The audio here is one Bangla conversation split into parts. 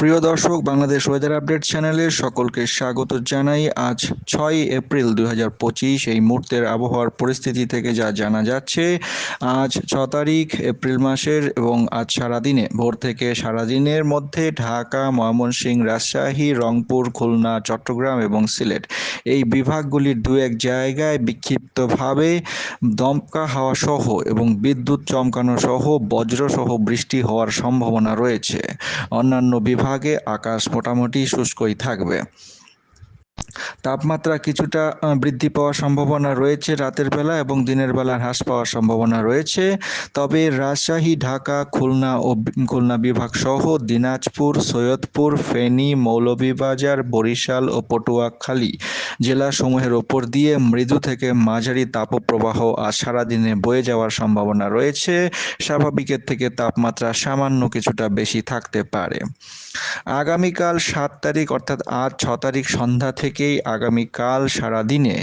প্রিয় দর্শক, বাংলাদেশ ওয়েদার আপডেট চ্যানেলে সকলকে স্বাগত জানাই। আজ ছয় এপ্রিল দু হাজার পঁচিশ, এই মুহূর্তের আবহাওয়ার পরিস্থিতি থেকে যা জানা যাচ্ছে, আজ ছ তারিখ এপ্রিল মাসের এবং আজ সারাদিনে, ভোর থেকে সারাদিনের মধ্যে ঢাকা, ময়মনসিংহ, রাজশাহী, রংপুর, খুলনা, চট্টগ্রাম এবং সিলেট। এই বিভাগগুলির দু এক জায়গায় বিক্ষিপ্তভাবে দমকা হাওয়া সহ এবং বিদ্যুৎ চমকানো সহ বজ্রসহ বৃষ্টি হওয়ার সম্ভাবনা রয়েছে। অন্যান্য বিভাগে আকাশ মোটামুটি শুষ্কই থাকবে। তাপমাত্রা কিছুটা বৃদ্ধি পাওয়ার সম্ভাবনা রয়েছে রাতের বেলা এবং দিনের বেলা হ্রাস পাওয়ার সম্ভাবনা রয়েছে। তবে রাজশাহী, ঢাকা, খুলনা ও খুলনা বিভাগ সহ দিনাজপুর, সৈয়দপুর, ফেনী, মৌলভীবাজার, বরিশাল ও পটুয়াখালী জেলাসমূহের ওপর দিয়ে মৃদু থেকে মাঝারি তাপপ্রবাহ আজ সারাদিনে বয়ে যাওয়ার সম্ভাবনা রয়েছে। স্বাভাবিকের থেকে তাপমাত্রা সামান্য কিছুটা বেশি থাকতে পারে। আগামীকাল সাত তারিখ অর্থাৎ আজ ছ তারিখ সন্ধ্যা থেকেই আগামীকাল সারাদিনে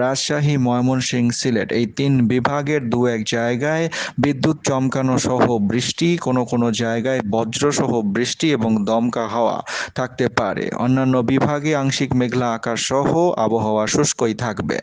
রাজশাহী, ময়মনসিংহ, সিলেট এই তিন বিভাগের দু এক জায়গায় বিদ্যুৎ চমকানো সহ বৃষ্টি, কোনো কোনো জায়গায় বজ্রসহ বৃষ্টি এবং দমকা হাওয়া থাকতে পারে। অন্যান্য বিভাগে আংশিক মেঘলা আকাশ সহ আবহাওয়া শুষ্কই থাকবে।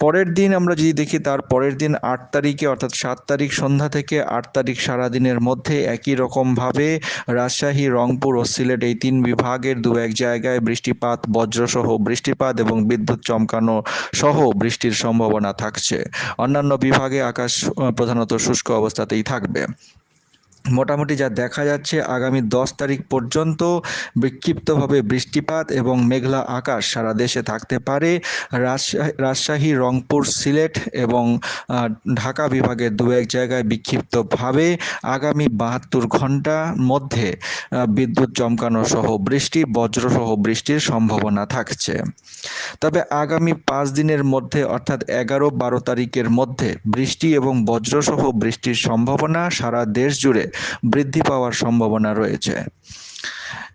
পরের দিন আমরা যদি দেখি তার পরের দিন আট তারিখে, অর্থাৎ সাত তারিখ সন্ধ্যা থেকে আট তারিখ সারাদিনের মধ্যে একই রকমভাবে রাজশাহী, রংপুর ও সিলেট এই তিন বিভাগের দু এক জায়গায় বৃষ্টিপাত, বজ্রসহ বৃষ্টিপাত এবং বিদ্যুৎ চমকানো সহ বৃষ্টির সম্ভাবনা থাকছে। অন্যান্য বিভাগে আকাশ প্রধানত শুষ্ক অবস্থাতেই থাকবে। মোটামুটি যা দেখা যাচ্ছে, আগামী দশ তারিখ পর্যন্ত বিক্ষিপ্তভাবে বৃষ্টিপাত এবং মেঘলা আকাশ সারা দেশে থাকতে পারে। রাজশাহী রংপুর, সিলেট এবং ঢাকা বিভাগের দু এক জায়গায় বিক্ষিপ্তভাবে আগামী বাহাত্তর ঘণ্টার মধ্যে বিদ্যুৎ চমকানো সহ বৃষ্টি, বজ্রসহ বৃষ্টির সম্ভাবনা থাকছে। তবে আগামী পাঁচ দিনের মধ্যে অর্থাৎ এগারো বারো তারিখের মধ্যে বৃষ্টি এবং বজ্রসহ বৃষ্টির সম্ভাবনা সারা দেশ জুড়ে বৃদ্ধি পাওয়ার সম্ভাবনা রয়েছে।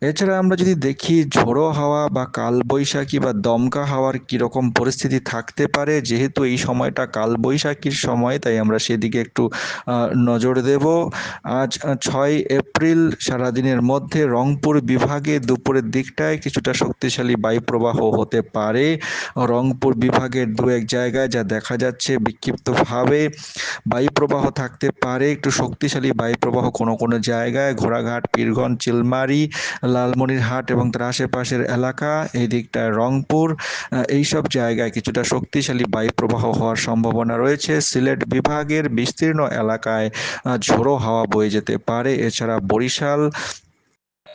এছাড়া আমরা যদি দেখি ঝোড়ো হাওয়া বা কালবৈশাখী বা দমকা হাওয়ার কীরকম পরিস্থিতি থাকতে পারে, যেহেতু এই সময়টা কালবৈশাখীর সময়, তাই আমরা সেদিকে একটু নজর দেব। আজ ছয় এপ্রিল সারাদিনের মধ্যে রংপুর বিভাগে দুপুরের দিকটায় কিছুটা শক্তিশালী বায়ুপ্রবাহ হতে পারে। রংপুর বিভাগের দু এক জায়গায় যা দেখা যাচ্ছে বিক্ষিপ্তভাবে বায়ুপ্রবাহ থাকতে পারে। একটু শক্তিশালী বায়ুপ্রবাহ কোনো কোনো জায়গায়, ঘোড়াঘাট, পীরগঞ্জ, চিলমারি লালমনিরহাট এবং তার আশেপাশের এলাকা এই দিকটায় রংপুর এইসব জায়গায় কিছুটা শক্তিশালী বায়ু প্রবাহ হওয়ার সম্ভাবনা রয়েছে। সিলেট বিভাগের বিস্তীর্ণ এলাকায় ঝোড়ো হাওয়া বয়ে যেতে পারে। এছাড়া বরিশাল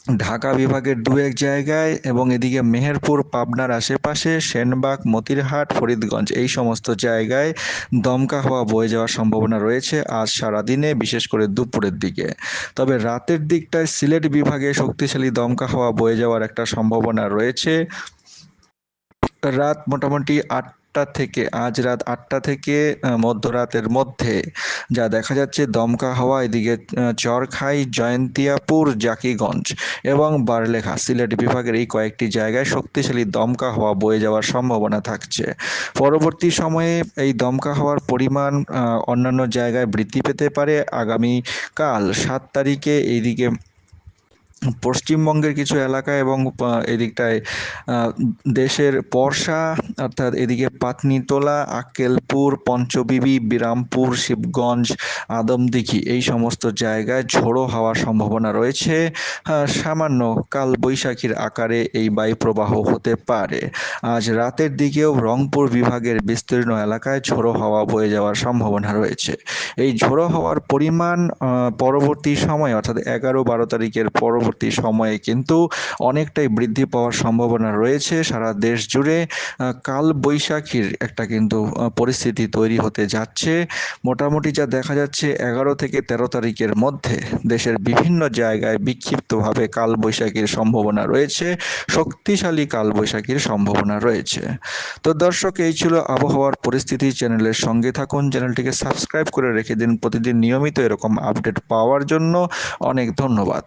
ঢাকা বিভাগের দু এক জায়গায় এবং এদিকে মেহেরপুর, পাবনার আশেপাশে সেনবাগ, মতিরহাট, ফরিদগঞ্জ এই সমস্ত জায়গায় দমকা হওয়া বয়ে যাওয়ার সম্ভাবনা রয়েছে আজ সারাদিনে, বিশেষ করে দুপুরের দিকে। তবে রাতের দিকটায় সিলেট বিভাগে শক্তিশালী দমকা হওয়া বয়ে যাওয়ার একটা সম্ভাবনা রয়েছে। রাত মোটামুটি আট আটটা থেকে, আজ রাত আটটা থেকে মধ্যরাতের মধ্যে যা দেখা যাচ্ছে দমকা হাওয়া, এদিকে চরখাই, জয়ন্তিয়াপুর, জাকিগঞ্জ এবং বারলেখা সিলেট বিভাগের এই কয়েকটি জায়গায় শক্তিশালী দমকা হাওয়া বয়ে যাওয়ার সম্ভাবনা থাকছে। পরবর্তী সময়ে এই দমকা হওয়ার পরিমাণ অন্যান্য জায়গায় বৃদ্ধি পেতে পারে। আগামী কাল সাত তারিখে এইদিকে পশ্চিমবঙ্গের কিছু এলাকা এবং এদিকটায় দেশের পরশা, অর্থাৎ এদিকে পাতনিতলা আক্কেলপুর, পঞ্চবিবি, বিরামপুর, শিবগঞ্জ, আদমদিঘি, এই সমস্ত জায়গায় ঝোড়ো হওয়ার সম্ভাবনা রয়েছে। সামান্য কাল বৈশাখীর আকারে এই বায়ুপ্রবাহ হতে পারে। আজ রাতের দিকেও রংপুর বিভাগের বিস্তীর্ণ এলাকায় ঝোড়ো হাওয়া বয়ে যাওয়ার সম্ভাবনা রয়েছে। এই ঝোড়ো হওয়ার পরিমাণ পরবর্তী সময়, অর্থাৎ এগারো বারো তারিখের পরবর্তী পরবর্তী সময়ে কিন্তু অনেকটাই বৃদ্ধি পাওয়ার সম্ভাবনা রয়েছে। সারা দেশ জুড়ে কাল বৈশাখীর একটা কিন্তু পরিস্থিতি তৈরি হতে যাচ্ছে। মোটামুটি যা দেখা যাচ্ছে, এগারো থেকে ১৩ তারিখের মধ্যে দেশের বিভিন্ন জায়গায় বিক্ষিপ্তভাবে কাল বৈশাখীর সম্ভাবনা রয়েছে। শক্তিশালী কাল বৈশাখীর সম্ভাবনা রয়েছে। তো দর্শক, এই ছিল আবহাওয়ার পরিস্থিতি চ্যানেলের সঙ্গে থাকুন। চ্যানেলটিকে সাবস্ক্রাইব করে রেখে দিন। প্রতিদিন নিয়মিত এরকম আপডেট পাওয়ার জন্য অনেক ধন্যবাদ।